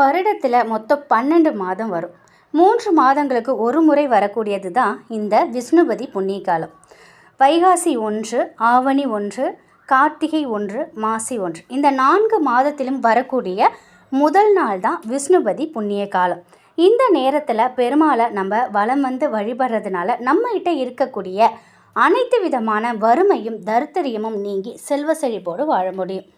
வருடத்தில் மொத்தம் பன்னெண்டு மாதம் வரும். மூன்று மாதங்களுக்கு ஒரு முறை வரக்கூடியது தான் இந்த விஷ்ணுபதி புண்ணிய காலம் வைகாசி ஒன்று ஆவணி ஒன்று கார்த்திகை ஒன்று மாசி ஒன்று. இந்த நான்கு மாதத்திலும் வரக்கூடிய முதல் நாள் தான் விஷ்ணுபதி புண்ணிய காலம் இந்த நேரத்தில் பெருமாளை நம்ம வலம் வந்து வழிபடுறதுனால நம்மகிட்ட இருக்கக்கூடிய அனைத்து விதமான வறுமையும் தரித்திரியமும் நீங்கி செல்வ செழிப்போடு வாழ முடியும்.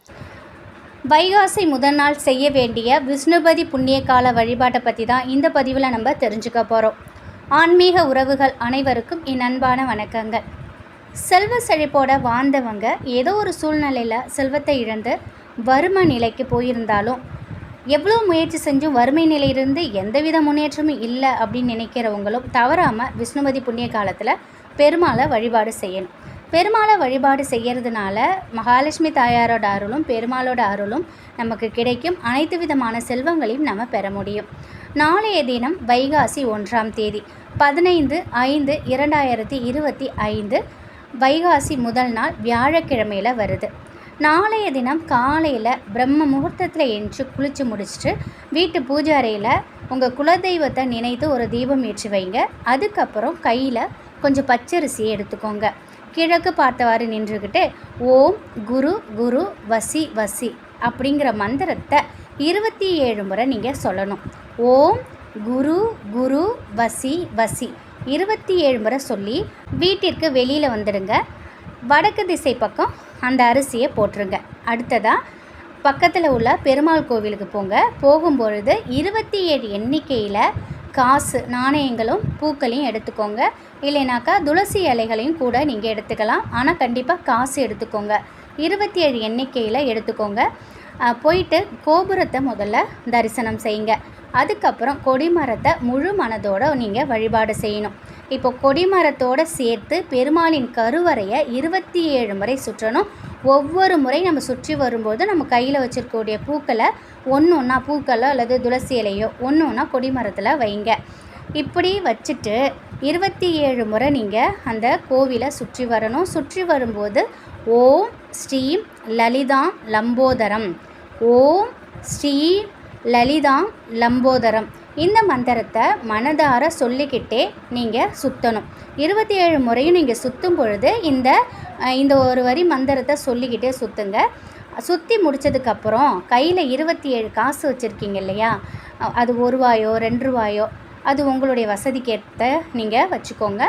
வைகாசி முதல் நாள் செய்ய வேண்டிய விஷ்ணுபதி புண்ணிய கால வழிபாட்டை பற்றி தான் இந்த பதிவில் நம்ம தெரிஞ்சுக்க போகிறோம் ஆன்மீக உறவுகள் அனைவருக்கும் என் அன்பான வணக்கங்கள். செல்வ செழிப்போட வாழ்ந்தவங்க ஏதோ ஒரு சூழ்நிலையில் செல்வத்தை இழந்து வறுமை நிலைக்கு போயிருந்தாலும் எவ்வளோ முயற்சி செஞ்சும் வறுமை நிலையிலிருந்து எந்தவித முன்னேற்றமும் இல்லை அப்படின்னு நினைக்கிறவங்களும் தவறாமல் விஷ்ணுபதி புண்ணிய காலத்தில் பெருமாளை வழிபாடு செய்யணும். பெருமாளை வழிபாடு செய்கிறதுனால மகாலட்சுமி தாயாரோட அருளும் பெருமாளோட அருளும் நமக்கு கிடைக்கும். அனைத்து விதமான செல்வங்களையும் நம்ம பெற முடியும். நாளைய தினம் வைகாசி ஒன்றாம் தேதி பதினைந்து ஐந்து இரண்டாயிரத்தி இருபத்தி ஐந்து வைகாசி முதல் நாள் வியாழக்கிழமையில் வருது. நாளைய தினம் காலையில் பிரம்ம முகூர்த்தத்தில் எழுந்து குளித்து முடிச்சுட்டு வீட்டு பூஜை அறையில் உங்கள் குலதெய்வத்தை நினைத்து ஒரு தீபம் ஏற்றி வைங்க. அதுக்கப்புறம் கையில் கொஞ்சம் பச்சரிசியை எடுத்துக்கோங்க. கிழக்கு பார்த்தவாறு நின்றுக்கிட்டு ஓம் குரு குரு வசி வசி அப்படிங்கிற மந்திரத்தை இருபத்தி ஏழு முறை நீங்கள் சொல்லணும். ஓம் குரு குரு வசி வசி இருபத்தி ஏழு முறை சொல்லி வீட்டிற்கு வெளியில் வந்துடுங்க. வடக்கு திசை பக்கம் அந்த அரிசியை போட்டுருங்க. அடுத்ததாக பக்கத்தில் உள்ள பெருமாள் கோவிலுக்கு போங்க. போகும்பொழுது இருபத்தி ஏழு எண்ணிக்கையில் காசு நாணயங்களும் பூக்களையும் எடுத்துக்கோங்க. இல்லைனாக்கா துளசி இலைகளையும் கூட நீங்கள் எடுத்துக்கலாம். ஆனால் கண்டிப்பாக காசு எடுத்துக்கோங்க. இருபத்தி ஏழு எண்ணிக்கையில் எடுத்துக்கோங்க. போயிட்டு கோபுரத்தை முதல்ல தரிசனம் செய்யுங்க. அதுக்கப்புறம் கொடிமரத்தை முழு மனதோட நீங்கள் வழிபாடு செய்யணும். இப்போ கொடிமரத்தோடு சேர்த்து பெருமாளின் கருவறையை இருபத்தி ஏழு முறை சுற்றணும். ஒவ்வொரு முறை நம்ம சுற்றி வரும்போது நம்ம கையில் வச்சுருக்கக்கூடிய பூக்களை ஒன்று ஒன்றா பூக்களோ அல்லது துளசி இலையோ ஒன்று ஒன்றா கொடிமரத்தில் வைங்க. இப்படி வச்சுட்டு இருபத்தி ஏழு முறை நீங்கள் அந்த கோவிலை சுற்றி வரணும். சுற்றி வரும்போது ஓம் ஸ்ரீம் லலிதாம் லம்போதரம். ஓம் ஸ்ரீ லலிதாம் லம்போதரம். இந்த மந்திரத்தை மனதார சொல்லிக்கிட்டே நீங்கள் சுற்றணும் இருபத்தி ஏழு முறையும் நீங்கள் சுற்றும் பொழுது இந்த இந்த ஒரு வரி மந்திரத்தை சொல்லிக்கிட்டே சுற்றுங்க சுற்றி முடிச்சதுக்கப்புறம் கையில் இருபத்தி ஏழு காசு வச்சுருக்கீங்க இல்லையா? அது ஒரு ரூபாயோ ரெண்டு ரூபாயோ அது உங்களுடைய வசதிக்கேற்ற நீங்கள் வச்சுக்கோங்க.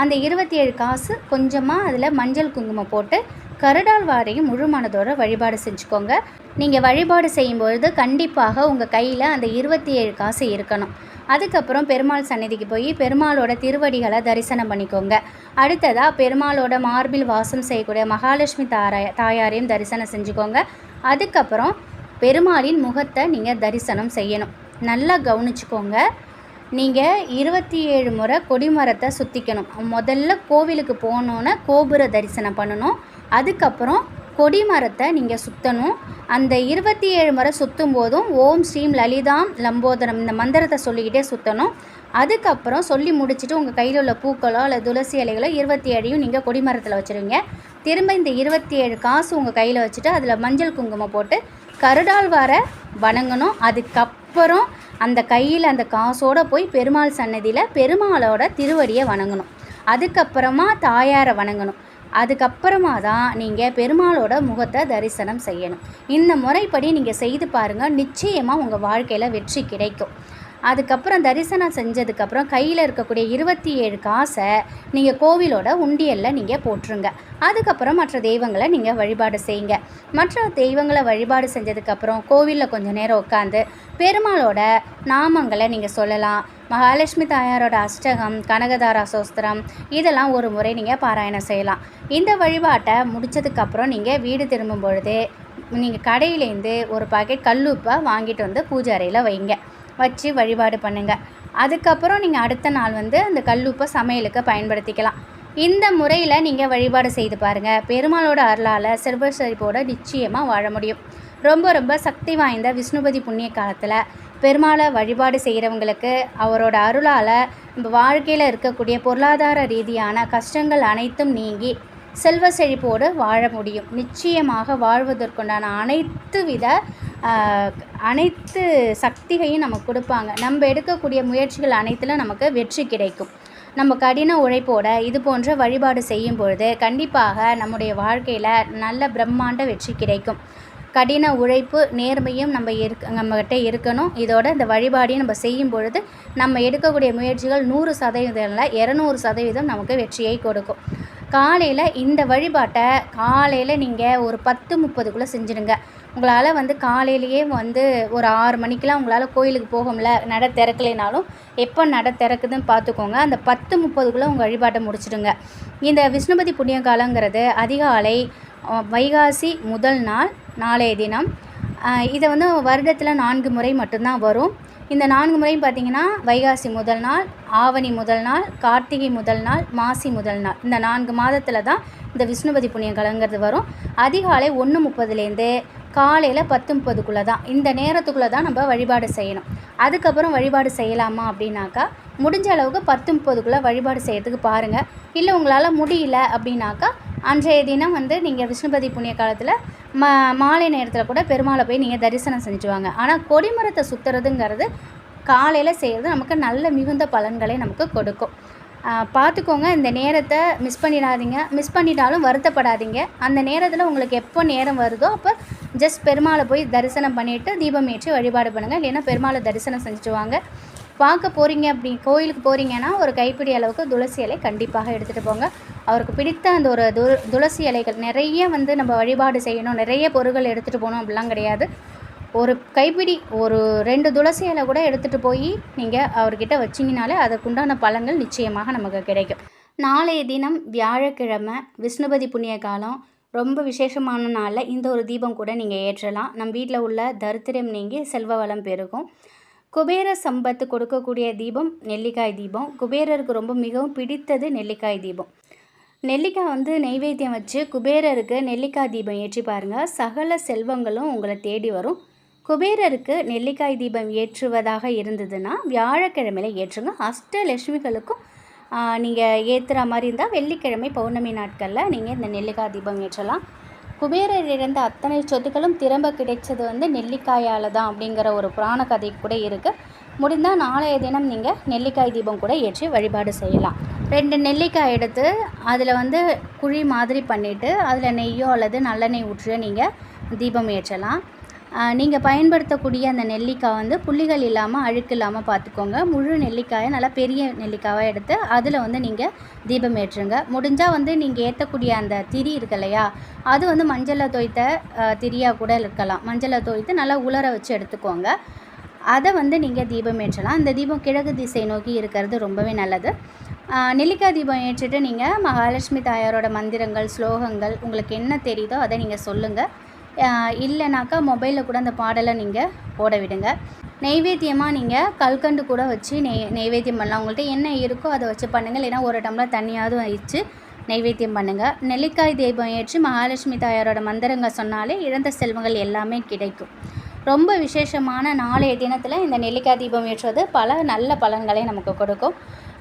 அந்த இருபத்தி ஏழு காசு கொஞ்சமாக அதில் மஞ்சள் குங்குமம் போட்டு கருடால் வாரையும் முழு மனதோட வழிபாடு செஞ்சுக்கோங்க. நீங்கள் வழிபாடு செய்யும்பொழுது கண்டிப்பாக உங்கள் கையில் அந்த இருபத்தி ஏழு காசு இருக்கணும். அதுக்கப்புறம் பெருமாள் சந்நிதிக்கு போய் பெருமாளோட திருவடிகளை தரிசனம் பண்ணிக்கோங்க. அடுத்ததாக பெருமாளோட மார்பில் வாசம் செய்யக்கூடிய மகாலட்சுமி தாராய தாயாரையும் தரிசனம் செஞ்சுக்கோங்க. அதுக்கப்புறம் பெருமாளின் முகத்தை நீங்கள் தரிசனம் செய்யணும். நல்லா கவனிச்சுக்கோங்க. நீங்கள் இருபத்தி ஏழு முறை கொடிமரத்தை சுற்றிக்கணும் முதல்ல கோவிலுக்கு போகணுன்னு கோபுர தரிசனம் பண்ணணும். அதுக்கப்புறம் கொடிமரத்தை நீங்கள் சுற்றணும் அந்த இருபத்தி ஏழு முறை சுற்றும் போதும் ஓம் ஸ்ரீம் லலிதாம் லம்போதரம் இந்த மந்திரத்தை சொல்லிக்கிட்டே சுற்றணும் அதுக்கப்புறம் சொல்லி முடிச்சுட்டு உங்கள் கையில் உள்ள பூக்களோ அல்லது துளசி இலைகளோ இருபத்தி ஏழையும் நீங்கள் கொடிமரத்தில் வச்சுருவீங்க திரும்ப இந்த இருபத்தி ஏழு காசு உங்கள் கையில் வச்சுட்டு அதில் மஞ்சள் குங்குமம் போட்டு கருடால் வணங்கணும். அதுக்கப்புறம் அந்த கையில் அந்த காசோடு போய் பெருமாள் சன்னதியில் பெருமாளோட திருவடியை வணங்கணும். அதுக்கப்புறமா தாயாரை வணங்கணும். அதுக்கப்புறமா தான் நீங்கள் பெருமாளோட முகத்தை தரிசனம் செய்யணும். இந்த முறைப்படி நீங்கள் செய்து பாருங்கள் நிச்சயமாக உங்கள் வாழ்க்கையில் வெற்றி கிடைக்கும். அதுக்கப்புறம் தரிசனம் செஞ்சதுக்கப்புறம் கையில் இருக்கக்கூடிய இருபத்தி ஏழு காசை நீங்கள் கோவிலோட உண்டியலில் நீங்கள் போட்டுருங்க. அதுக்கப்புறம் மற்ற தெய்வங்களை நீங்கள் வழிபாடு செய்யுங்க. மற்ற தெய்வங்களை வழிபாடு செஞ்சதுக்கப்புறம் கோவிலில் கொஞ்சம் நேரம் உட்காந்து பெருமாளோட நாமங்களை நீங்கள் சொல்லலாம். மகாலட்சுமி தாயாரோட அஷ்டகம் கனகதாரா சோஸ்திரம் இதெல்லாம் ஒரு முறை நீங்கள் பாராயணம் செய்யலாம். இந்த வழிபாட்டை முடித்ததுக்கப்புறம் நீங்கள் வீடு திரும்பும் பொழுது நீங்கள் கடையிலேருந்து ஒரு பாக்கெட் கல்லுப்பை வாங்கிட்டு வந்து பூஜை அறையில் வைங்க. வச்சு வழிபாடு பண்ணுங்கள் அதுக்கப்புறம் நீங்கள் அடுத்த நாள் வந்து அந்த கல்லுப்பை சமையலுக்கு பயன்படுத்திக்கலாம். இந்த முறையில் நீங்கள் வழிபாடு செய்து பாருங்கள் பெருமாளோட அருளால் செல்வ நிச்சயமாக வாழ முடியும். ரொம்ப ரொம்ப சக்தி வாய்ந்த விஷ்ணுபதி புண்ணிய காலத்தில் பெருமாளை வழிபாடு செய்கிறவங்களுக்கு அவரோட அருளால் நம்ம வாழ்க்கையில் இருக்கக்கூடிய பொருளாதார ரீதியான கஷ்டங்கள் அனைத்தும் நீங்கி செல்வ செழிப்போடு வாழ முடியும். நிச்சயமாக வாழ்வதற்குண்டான அனைத்து வித அனைத்து சக்திகையும் நமக்கு கொடுப்பாங்க. நம்ம எடுக்கக்கூடிய முயற்சிகள் அனைத்தில் நமக்கு வெற்றி கிடைக்கும். நம்ம கடின உழைப்போட இது போன்ற வழிபாடு செய்யும் பொழுது கண்டிப்பாக நம்முடைய வாழ்க்கையில் நல்ல பிரம்மாண்ட வெற்றி கிடைக்கும். கடின உழைப்பு நேர்மையும் நம்ம இருக்க நம்மகிட்ட இருக்கணும். இதோட இந்த வழிபாடையும் நம்ம செய்யும் பொழுது நம்ம எடுக்கக்கூடிய முயற்சிகள் நூறு சதவீதம் இல்லை இரநூறு சதவீதம் நமக்கு வெற்றியை கொடுக்கும். காலையில் இந்த வழிபாட்டை காலையில் நீங்கள் ஒரு பத்து முப்பதுக்குள்ளே செஞ்சுடுங்க. உங்களால் வந்து காலையிலேயே வந்து ஒரு ஆறு மணிக்கெலாம் உங்களால் கோயிலுக்கு போகும்ல நட திறக்கலைனாலும் எப்போ நட திறக்குதுன்னு பார்த்துக்கோங்க. அந்த பத்து முப்பதுக்குள்ளே உங்கள் வழிபாட்டை முடிச்சிடுங்க. இந்த விஷ்ணுபதி புண்ணிய காலங்கிறது அதிகாலை வைகாசி முதல் நாள் நாளைய தினம். இதை வந்து வருடத்தில் நான்கு முறை மட்டும்தான் வரும். இந்த நான்கு முறையும் பார்த்தீங்கன்னா வைகாசி முதல் நாள் ஆவணி முதல் நாள் கார்த்திகை முதல் நாள் மாசி முதல் நாள். இந்த நான்கு மாதத்தில் தான் இந்த விஷ்ணுபதி புண்ணிய கலங்கிறது வரும். அதிகாலை ஒன்று முப்பதுலேருந்து காலையில் பத்து முப்பதுக்குள்ளே தான். இந்த நேரத்துக்குள்ளே தான் நம்ம வழிபாடு செய்யணும். அதுக்கப்புறம் வழிபாடு செய்யலாமா அப்படின்னாக்கா முடிஞ்ச அளவுக்கு பத்து முப்பதுக்குள்ளே வழிபாடு செய்யறதுக்கு பாருங்கள் இல்லை உங்களால் முடியல அப்படின்னாக்கா அன்றைய தினம் வந்து நீங்கள் விஷ்ணுபதி புண்ணிய காலத்தில் மா மாலை நேரத்தில் கூட பெருமாளை போய் நீங்கள் தரிசனம் செஞ்சுவாங்க. ஆனால் கொடிமரத்தை சுற்றுறதுங்கிறது காலையில் செய்கிறது நமக்கு நல்ல மிகுந்த பலன்களை நமக்கு கொடுக்கும். பார்த்துக்கோங்க இந்த நேரத்தை மிஸ் பண்ணிடாதீங்க. மிஸ் பண்ணிட்டாலும் வருத்தப்படாதீங்க. அந்த நேரத்தில் உங்களுக்கு எப்போ நேரம் வருதோ அப்போ ஜஸ்ட் பெருமாளை போய் தரிசனம் பண்ணிவிட்டு தீபம் ஏற்றி வழிபாடு பண்ணுங்கள் இல்லைன்னா பெருமாளை தரிசனம் செஞ்சுவாங்க பார்க்க போகிறீங்க அப்படி கோயிலுக்கு போகிறீங்கன்னா ஒரு கைப்பிடி அளவுக்கு துளசி இலை கண்டிப்பாக எடுத்துகிட்டு போங்க. அவருக்கு பிடித்த அந்த ஒரு து துளசி இலைகள். நிறைய வந்து நம்ம வழிபாடு செய்யணும். நிறைய பொருட்கள் எடுத்துகிட்டு போகணும் அப்படிலாம் கிடையாது. ஒரு கைப்பிடி ஒரு ரெண்டு துளசி இலை கூட எடுத்துகிட்டு போய் நீங்கள் அவர்கிட்ட வச்சிங்கனாலே அதற்குண்டான பழங்கள் நிச்சயமாக நமக்கு கிடைக்கும். நாளைய தினம் வியாழக்கிழமை விஷ்ணுபதி புண்ணிய காலம். ரொம்ப விசேஷமான நாளில் இந்த ஒரு தீபம் கூட நீங்கள் ஏற்றலாம். நம் வீட்டில் உள்ள தரித்திரம் நீங்கி செல்வ வளம் பெருகும். குபேர சம்பத்து கொடுக்கக்கூடிய தீபம் நெல்லிக்காய் தீபம். குபேரருக்கு ரொம்ப மிகவும் பிடித்தது நெல்லிக்காய் தீபம். நெல்லிக்காய் வந்து நெய்வேத்தியம் வச்சு குபேரருக்கு நெல்லிக்காய் தீபம் ஏற்றி பாருங்கள் சகல செல்வங்களும் உங்களை தேடி வரும். குபேரருக்கு நெல்லிக்காய் தீபம் ஏற்றுவதாக இருந்ததுன்னா வியாழக்கிழமையில் ஏற்றுங்க. அஷ்டலட்சுமிகளுக்கும் நீங்கள் ஏற்றுற மாதிரி இருந்தால் வெள்ளிக்கிழமை பௌர்ணமி நாட்களில் நீங்கள் இந்த நெல்லிக்காய் தீபம் ஏற்றலாம். குபேரர் இழந்த அத்தனை சொத்துக்களும் திரும்ப கிடைச்சது வந்து நெல்லிக்காயால் தான் அப்படிங்கிற ஒரு புராண கதை கூட இருக்குது முடிந்தால் நாளைய தினம் நீங்கள் நெல்லிக்காய் தீபம் கூட ஏற்றி வழிபாடு செய்யலாம். ரெண்டு நெல்லிக்காய் எடுத்து அதில் வந்து குழி மாதிரி பண்ணிவிட்டு அதில் நெய்யோ அல்லது நல்லெண்ணெய் ஊற்றியோ நீங்கள் தீபம் ஏற்றலாம். நீங்கள் பயன்படுத்தக்கூடிய அந்த நெல்லிக்காய் வந்து புள்ளிகள் இல்லாமல் அழுக்கு இல்லாமல் பார்த்துக்கோங்க. முழு நெல்லிக்காயை நல்லா பெரிய நெல்லிக்காயாக எடுத்து அதில் வந்து நீங்கள் தீபம் ஏற்றுங்க. முடிஞ்சால் வந்து நீங்கள் ஏற்றக்கூடிய அந்த திரி இருக்கு இல்லையா அது வந்து மஞ்சளை தோய்த்த திரியாக கூட இருக்கலாம். மஞ்சளை தோய்த்து நல்லா உலர வச்சு எடுத்துக்கோங்க. அதை வந்து நீங்கள் தீபம் ஏற்றலாம். அந்த தீபம் கிழக்கு திசை நோக்கி இருக்கிறது ரொம்பவே நல்லது. நெல்லிக்காய் தீபம் ஏற்றிட்டு நீங்கள் மகாலட்சுமி தாயாரோட மந்திரங்கள் ஸ்லோகங்கள் உங்களுக்கு என்ன தெரியுதோ அதை நீங்கள் சொல்லுங்கள் இல்லைனாக்கா மொபைலில் கூட அந்த பாடலை நீங்கள் போட விடுங்க நெய்வேத்தியமாக நீங்கள் கல்கண்டு கூட வச்சு நெய் நெய்வேத்தியம் பண்ணலாம். உங்கள்கிட்ட என்ன இருக்கோ அதை வச்சு பண்ணுங்கள் இல்லைன்னா ஒரு டம்ளர் தண்ணியாவது வச்சு நெய்வேத்தியம் பண்ணுங்கள் நெல்லிக்காய் தீபம் ஏற்றி மகாலட்சுமி தாயாரோட மந்திரங்கள் சொன்னாலே இழந்த செல்வங்கள் எல்லாமே கிடைக்கும். ரொம்ப விசேஷமான நாளைய தினத்தில் இந்த நெல்லிக்காய் தீபம் ஏற்றுவது பல நல்ல பலன்களை நமக்கு கொடுக்கும்.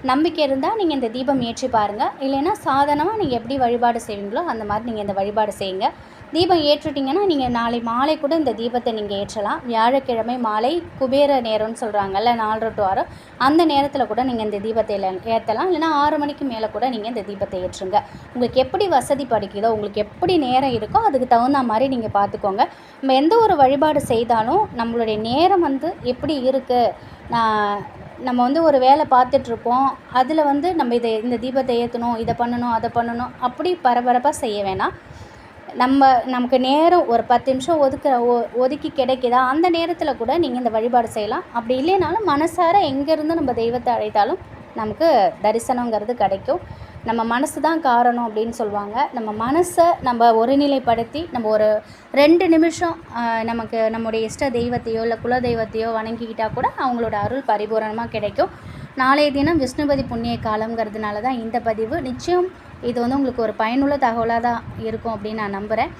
நம்பிக்கை இருந்தால் நீங்கள் இந்த தீபம் ஏற்றி பாருங்கள் இல்லைன்னா சாதனமாக நீங்கள் எப்படி வழிபாடு செய்வீங்களோ அந்த மாதிரி நீங்கள் இந்த வழிபாடு செய்யுங்க. தீபம் ஏற்றுட்டிங்கன்னா நீங்கள் நாளை மாலை கூட இந்த தீபத்தை நீங்கள் ஏற்றலாம். வியாழக்கிழமை மாலை குபேர நேரம்னு சொல்கிறாங்கல்ல நாலரை டு ஆறு. அந்த நேரத்தில் கூட நீங்கள் இந்த தீபத்தை ஏற்றலாம் இல்லைனா ஆறு மணிக்கு மேலே கூட நீங்கள் இந்த தீபத்தை ஏற்றுங்க. உங்களுக்கு எப்படி வசதி படிக்குதோ உங்களுக்கு எப்படி நேரம் இருக்கோ அதுக்கு தகுந்த மாதிரி நீங்கள் பார்த்துக்கோங்க நம்ம எந்த ஒரு வழிபாடு செய்தாலும் நம்மளுடைய நேரம் வந்து எப்படி இருக்குது நான் நம்ம வந்து ஒரு வேலை பார்த்துட்ருப்போம். அதில் வந்து நம்ம இதை இந்த தீபத்தை ஏற்றணும் இதை பண்ணணும் அதை பண்ணணும் அப்படி பரபரப்பாக செய்ய வேணாம். நம்ம நமக்கு நேரம் ஒரு பத்து நிமிஷம் ஒதுக்க ஒ ஒதுக்கி கிடைக்குதா? அந்த நேரத்தில் கூட நீங்கள் இந்த வழிபாடு செய்யலாம். அப்படி இல்லைனாலும் மனசார எங்கேருந்து நம்ம தெய்வத்தை அழைத்தாலும் நமக்கு தரிசனங்கிறது கிடைக்கும். நம்ம மனசு தான் காரணம் அப்படின்னு சொல்லுவாங்க. நம்ம மனசை நம்ம ஒருநிலைப்படுத்தி நம்ம ஒரு ரெண்டு நிமிஷம் நமக்கு நம்முடைய இஷ்ட தெய்வத்தையோ இல்லை குல தெய்வத்தையோ வணங்கிக்கிட்டால் கூட அவங்களோட அருள் பரிபூரணமாக கிடைக்கும். நாளைய தினம் விஷ்ணுபதி புண்ணிய காலங்கிறதுனால தான் இந்த பதிவு. நிச்சயம் இது வந்து உங்களுக்கு ஒரு பயனுள்ள தகவலாக தான் இருக்கும் அப்படின்னு நான் நம்புகிறேன்